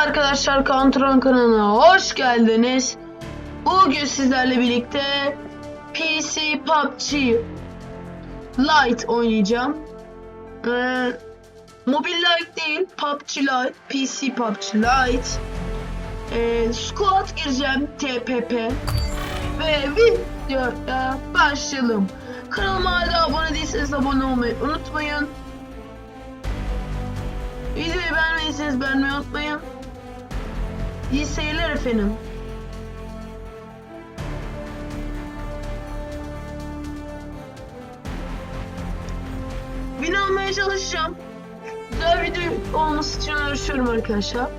arkadaşlar Counter kanalına hoş geldiniz. Bugün sizlerle birlikte PC PUBG Lite oynayacağım. Ee, mobil Lite değil, PUBG Lite, PC PUBG Lite. Ee, squad gireceğim, TPP. Ve videoya başlayalım. Kanalıma hala abone değilseniz abone olmayı unutmayın. Videoyu beğenmediyseniz beğenmeyi unutmayın. İyi seyirler efendim. Win almaya çalışacağım. Güzel video olması için uğraşıyorum arkadaşlar.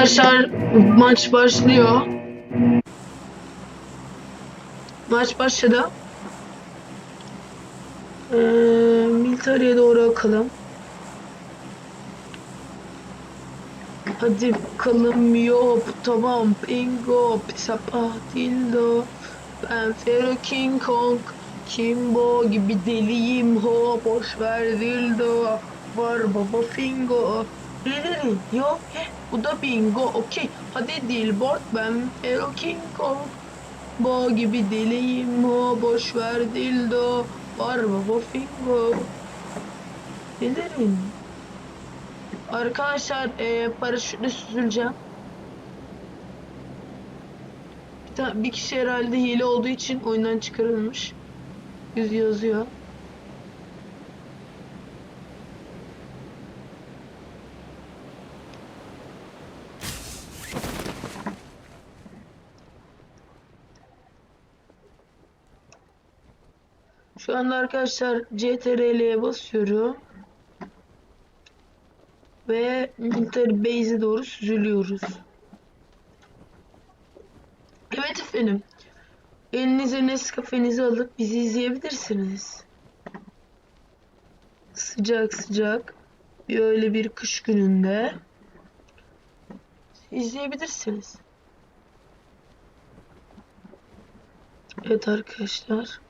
Arkadaşlar maç başlıyor. Maç başladı. Ee, Military'e doğru bakalım. Hadi bakalım yok tamam bingo sapa dildo ben Fero King Kong Kimbo gibi deliyim ho boş ver dildo var baba fingo Delirin yok he bu da bingo okey hadi dilbord ben Fero King Kong Bo gibi deliyim ho boş ver dildo var baba fingo Delirin Arkadaşlar e, paraşütle süzüleceğim. Bir, bir kişi herhalde hile olduğu için oyundan çıkarılmış. Yüz yazıyor. Şu anda arkadaşlar CTRL'ye basıyorum. Ve military base'e doğru süzülüyoruz. Evet efendim. Elinize Nescafe'nizi alıp bizi izleyebilirsiniz. Sıcak sıcak. Böyle bir kış gününde izleyebilirsiniz. Evet arkadaşlar.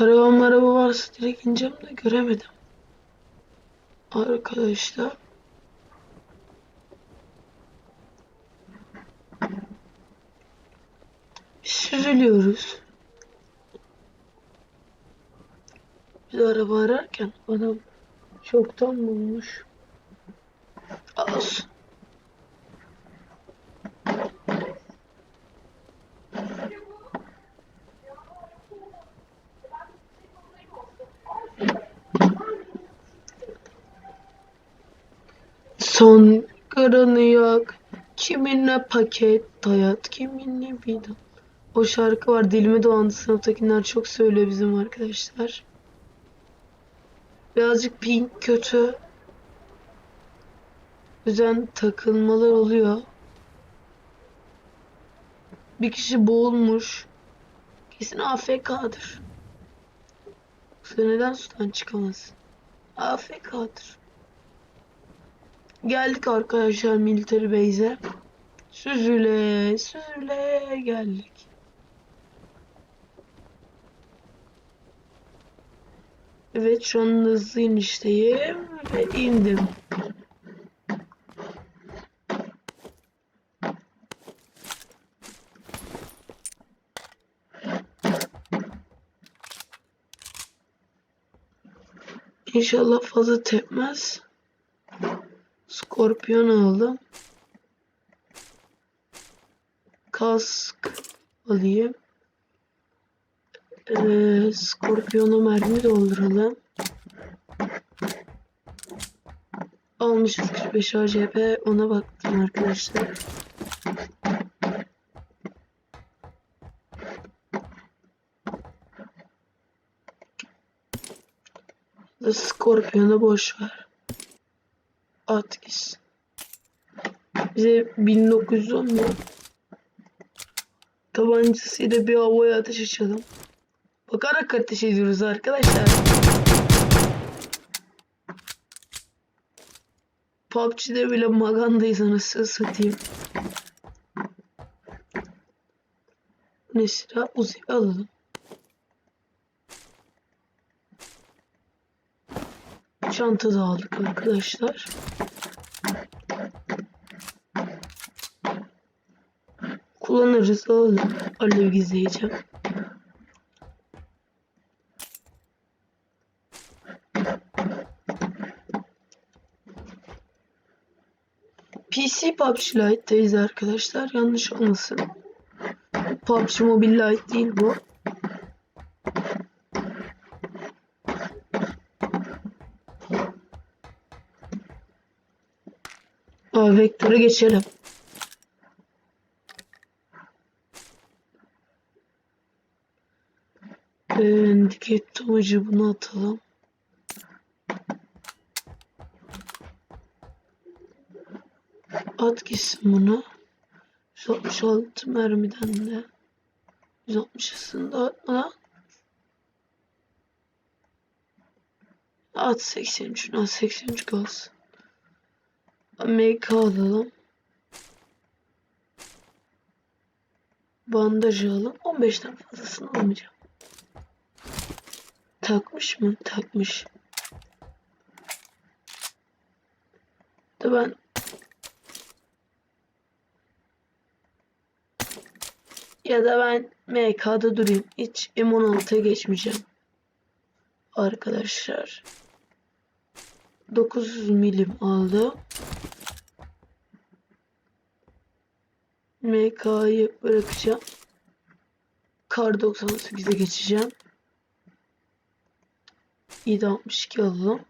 Araba araba varsa direkt ineceğim de göremedim. Arkadaşlar. Süzülüyoruz. Biz araba ararken adam çoktan bulmuş. Olsun. Kiminle paket dayat. Kiminle bidon. O şarkı var. Dilime dolandı. Sınıftakiler çok söylüyor bizim arkadaşlar. Birazcık pink kötü. Yüzden takılmalar oluyor. Bir kişi boğulmuş. Kesin AFK'dır. Yoksa neden sudan çıkamaz? AFK'dır. Geldik arkadaşlar military base'e. Süzüle, süzüle geldik. Evet şu an hızlı inişteyim ve indim. İnşallah fazla tepmez. Skorpiyon aldım. Kask alayım. Ee, Skorpiyona mermi dolduralım. Almışız 45 ACP. Ona baktım arkadaşlar. Da Skorpiyonu boş ver. Gitsin. Bize 1910 mu? Tabancasıyla bir havaya ateş açalım. Bakarak ateş ediyoruz arkadaşlar. PUBG'de bile magandayız anasını satayım. Ne silah? Uzi alalım. Çanta da aldık arkadaşlar. Kullanırız alalım. Alev gizleyeceğim. PC PUBG Lite'dayız arkadaşlar. Yanlış olmasın. PUBG Mobile Lite değil bu. Aa, geçelim. Dikey tutamacı bunu atalım. At gitsin bunu. 166 mermiden de 160'ısında atma. At 83. At 83 kalsın. Amerika alalım. Bandajı alalım. 15'ten fazlasını almayacağım. Takmış mı? Takmış. Da ben ya da ben MK'da durayım. Hiç M16'ya geçmeyeceğim. Arkadaşlar. 900 milim aldım. MK'yı bırakacağım. Kar 98'e geçeceğim. 762 alalım.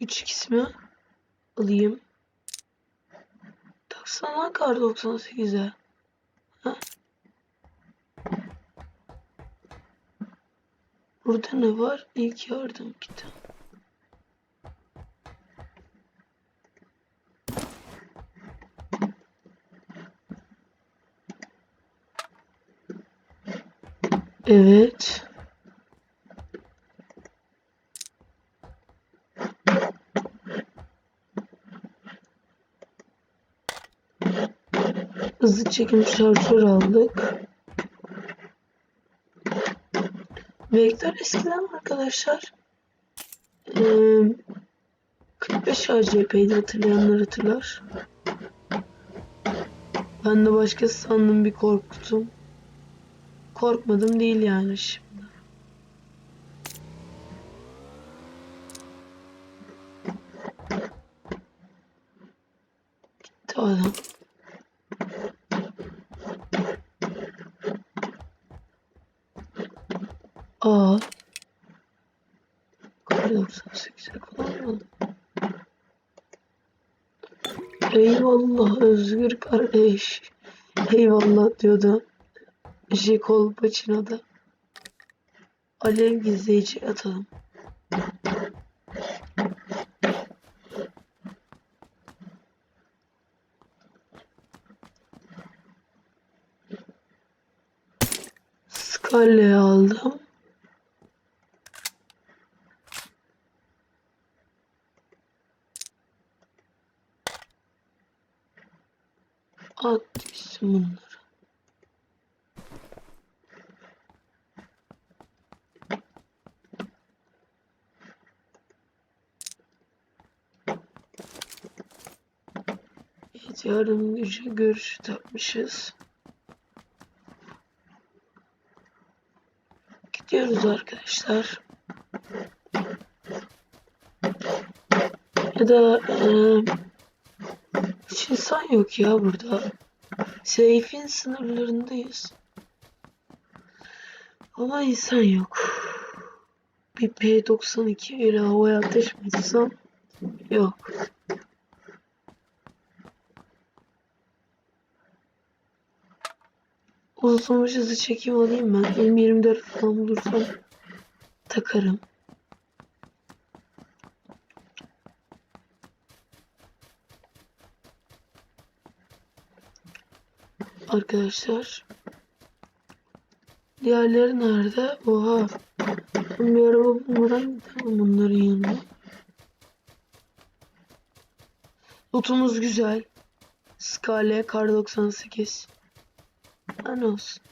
Üç ikisimi alayım. Taksana kar 98'e. Ha? Burada ne var? İlk yardım kitabı. Evet. Hızlı çekim şarjör aldık. Vektör eskiden arkadaşlar eee 45 ACP'ydi hatırlayanlar hatırlar. Ben de başkası sandım bir korktum. Korkmadım değil yani şimdi. Gitti adam. Aa. Kar 98'e kullanmadım. Eyvallah Özgür kardeş. Eyvallah diyordu. J. Kolpaçino'da. Alev gizleyici atalım. Scarlet'i aldım. At gitsin bunları. Evet yarın gece görüşü takmışız. Gidiyoruz arkadaşlar. Ya da eee, hiç insan yok ya burada. Seyfin sınırlarındayız. Ama insan yok. Bir P92 ile havaya ateş mi etsem? Yok. Uzatılmış hızı çekim alayım ben. M24 falan bulursam takarım. Arkadaşlar. Diğerleri nerede? Oha. Ben bir araba bulmadan gidemem bunların yanına. Lootumuz güzel. Skale Kar 98. Ne olsun.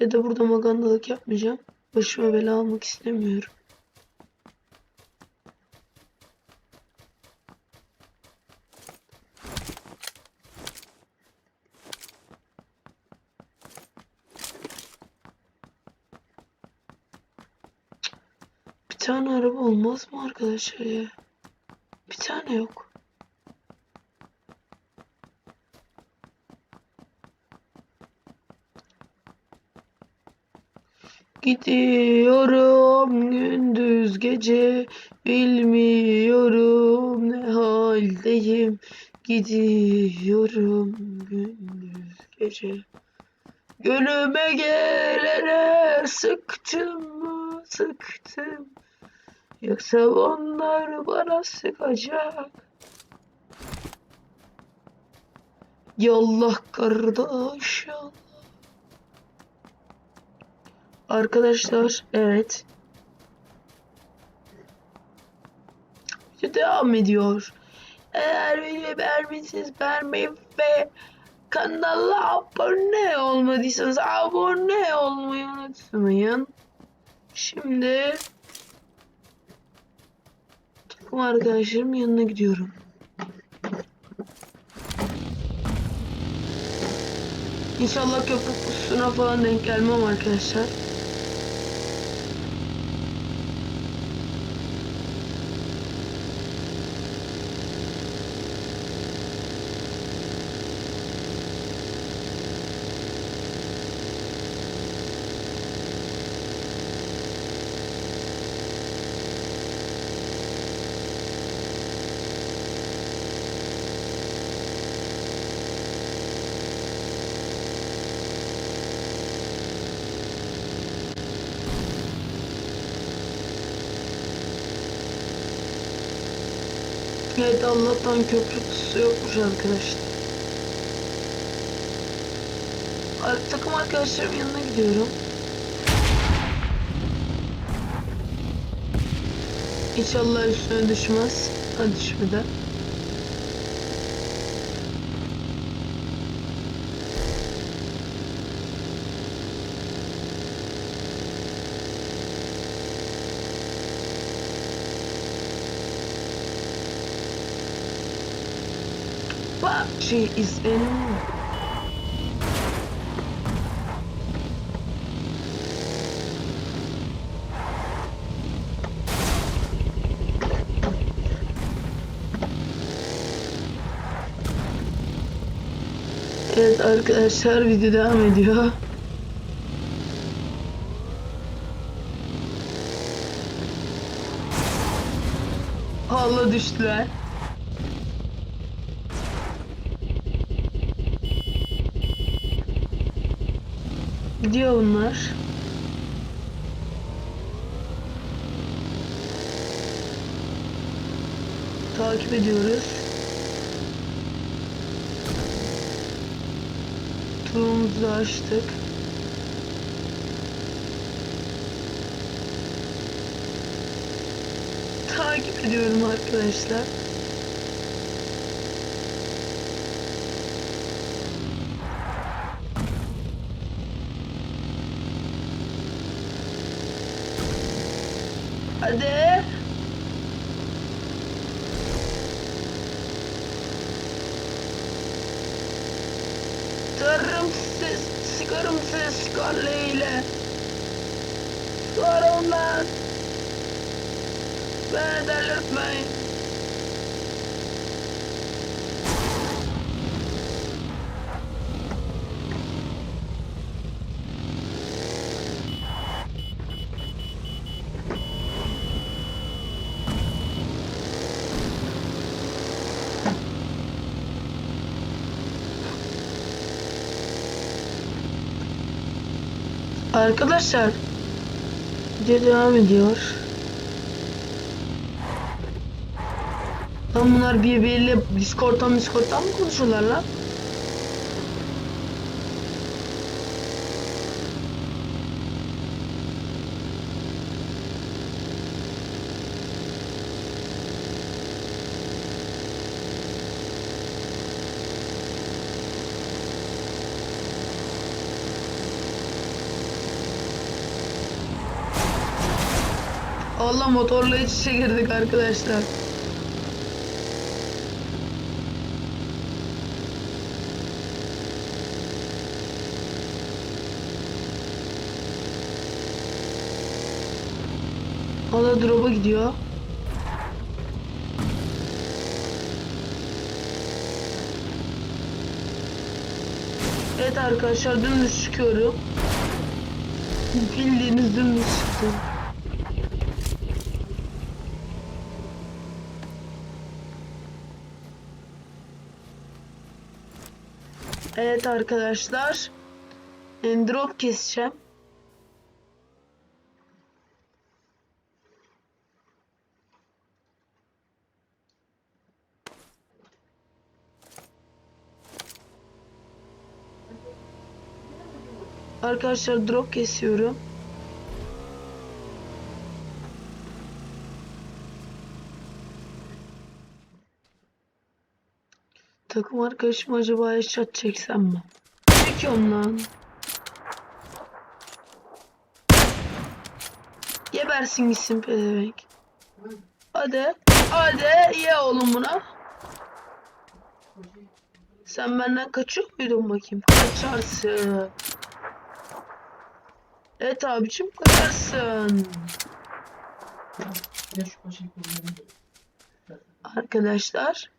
Ya da burada magandalık yapmayacağım. Başıma bela almak istemiyorum. Bir tane olmaz mı arkadaşlar ya? Bir tane yok. Gidiyorum gündüz gece bilmiyorum ne haldeyim gidiyorum gündüz gece Gönlüme gelene sıktım mı sıktım Yoksa onlar bana sıkacak Yallah kardeş yallah Arkadaşlar evet. Video devam ediyor. Eğer videoyu beğenmişseniz beğenmeyi ve kanala abone olmadıysanız abone olmayı unutmayın. Şimdi takım arkadaşlarımın yanına gidiyorum. İnşallah köprü pususuna falan denk gelmem arkadaşlar. Evet Allah'tan köprü yokmuş arkadaşlar. Ar- Takım arkadaşlarımın yanına gidiyorum. İnşallah üstüne düşmez. Ha düşmedi. PUBG is in. Evet arkadaşlar video devam ediyor. Halla düştüler. Gidiyor bunlar. Takip ediyoruz. Turumuzu açtık. Takip ediyorum arkadaşlar. Hadi. Tarım ses, sıkarım ses kalleyle. Sıkarım ben. Beni delirtmeyin. Arkadaşlar video devam ediyor. Lan bunlar birbiriyle Discord'dan Discord'dan mı konuşuyorlar lan? Allah motorla iç içe girdik arkadaşlar. Da drop'a gidiyor. Evet arkadaşlar dümdüz çıkıyorum. Bildiğiniz dümdüz çıktım. Evet arkadaşlar. Drop keseceğim. Arkadaşlar drop kesiyorum. Takım arkadaşım acaba headshot çeksem mi? Çekiyorum lan. Gebersin gitsin pezevenk. Hadi. Hadi ye oğlum buna. Sen benden kaçıyor muydun bakayım? Kaçarsın. Evet abicim kaçarsın. Arkadaşlar.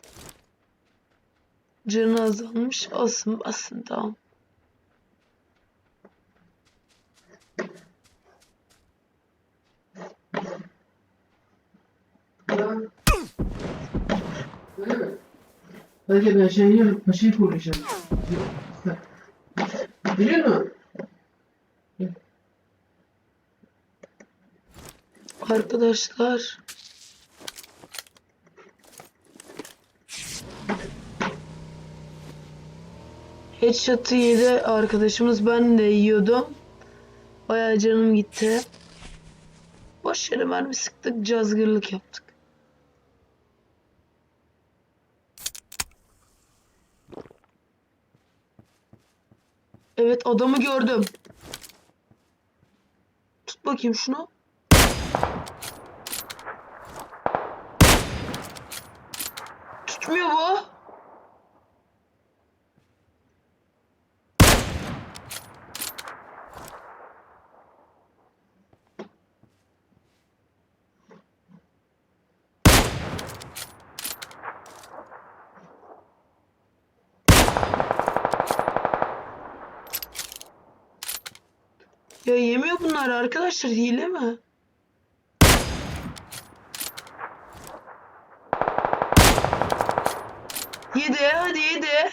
Canı azalmış. Olsun basın tamam. Hadi ben şey yiyorum, paşayı koruyacağım. Biliyor musun? Arkadaşlar. Headshot'ı yedi arkadaşımız. Ben de yiyordum. Bayağı canım gitti. Boş yere mermi sıktık. Cazgırlık yaptık. Evet adamı gördüm. Tut bakayım şunu. Tutmuyor bu. Ya yemiyor bunlar arkadaşlar hile mi? Yedi hadi yedi.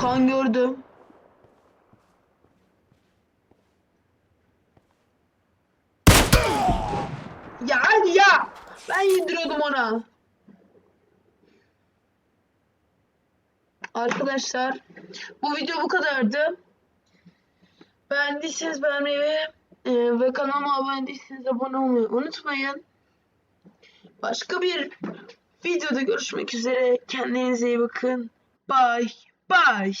Kan gördüm. Ya hadi ya. Ben yediriyordum ona. Arkadaşlar bu video bu kadardı. Beğendiyseniz beğenmeyi e, ve kanalıma abone değilseniz abone olmayı unutmayın. Başka bir videoda görüşmek üzere. Kendinize iyi bakın. Bye. Bye.